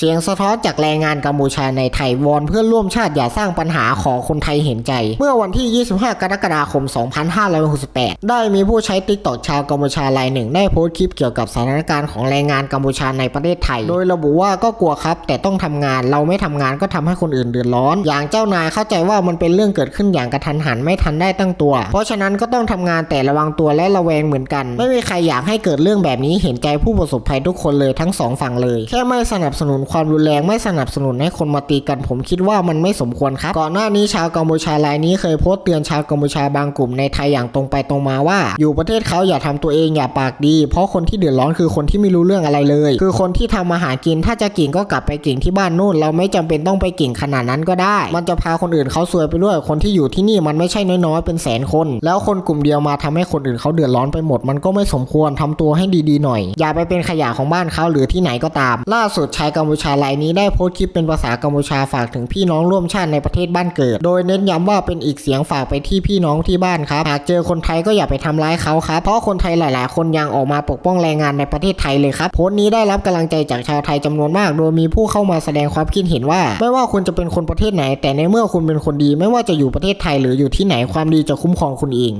เสียงสะท้อนจากแรงงานกัมพูชาในไทยวอนเพื่อนร่วมชาติอย่าสร้างปัญหาขอคนไทยเห็นใจ เมื่อวันที่ 25 กรกฎาคม 2568 ได้มีผู้ใช้ติ๊กต็อกชาวกัมพูชารายหนึ่ง ได้โพสต์คลิปเกี่ยวกับสถานการณ์ของแรงงานกัมพูชาในประเทศไทย โดยระบุว่าก็กลัวครับ แต่ต้องทำงานเราไม่ทำงานก็ทำให้คนอื่นเดือดร้อน อย่างเจ้านายเข้าใจว่ามันเป็นเรื่องเกิดขึ้นอย่างกระทันหันไม่ทันได้ตั้งตัว เพราะฉะนั้นก็ต้องทำงานแต่ระวังตัวและระแวงเหมือนกัน ไม่มีใครอยากให้เกิดเรื่องแบบนี้เห็นใจผู้ประสบภัยทุกคนเลยทั้งสองฝั่งเลย แค่ไม่สนับสนุนความรุนแรงไม่สนับสนุนให้คนมาตีกันผมคิดว่ามันไม่สมควรครับ ก่อนหน้านี้ชาวกัมพูชารายนี้เคยโพสต์เตือนชาวกัมพูชาบางกลุ่มในไทยอย่างตรงไปตรงมาว่า อยู่ประเทศเขาอย่าทำตัวเองอย่าปากดี เพราะคนที่เดือดร้อนคือคนที่ไม่รู้เรื่องอะไรเลย คือคนที่ทำมาหากินถ้าจะเก่งก็กลับไปเก่งที่บ้านนู่น เราไม่จำเป็นต้องไปเก่งขนาดนั้นก็ได้ มันจะพาคนอื่นเขาซวยไปด้วยคนที่อยู่ที่นี่มันไม่ใช่น้อยๆเป็นแสนคน แล้วคนกลุ่มเดียวมาทำให้คนอื่นเขาเดือดร้อนไปหมด มันก็ไม่สมควรทำตัวให้ดีๆหน่อย อย่าไปเป็นขยะของบ้านเขาหรือที่ไหนก็ตาม ล่าสุดชายกัมพูชารายนี้ได้โพสต์คลิปเป็นภาษากัมพูชาฝากถึงพี่น้องร่วมชาติในประเทศบ้านเกิด โดยเน้นย้ำว่าเป็นอีกเสียงฝากไปที่พี่น้องที่บ้านครับ หากเจอคนไทยก็อย่าไปทำร้ายเขาครับ เพราะคนไทยหลายๆ คนยังออกมาปกป้องแรงงานในประเทศไทยเลยครับ โพสต์นี้ได้รับกำลังใจจากชาวไทยจำนวนมาก โดยมีผู้เข้ามาแสดงความคิดเห็นว่า ไม่ว่าคุณจะเป็นคนประเทศไหน แต่ในเมื่อคุณเป็นคนดี ไม่ว่าจะอยู่ประเทศไทยหรืออยู่ที่ไหนความดีจะคุ้มครองคุณเอง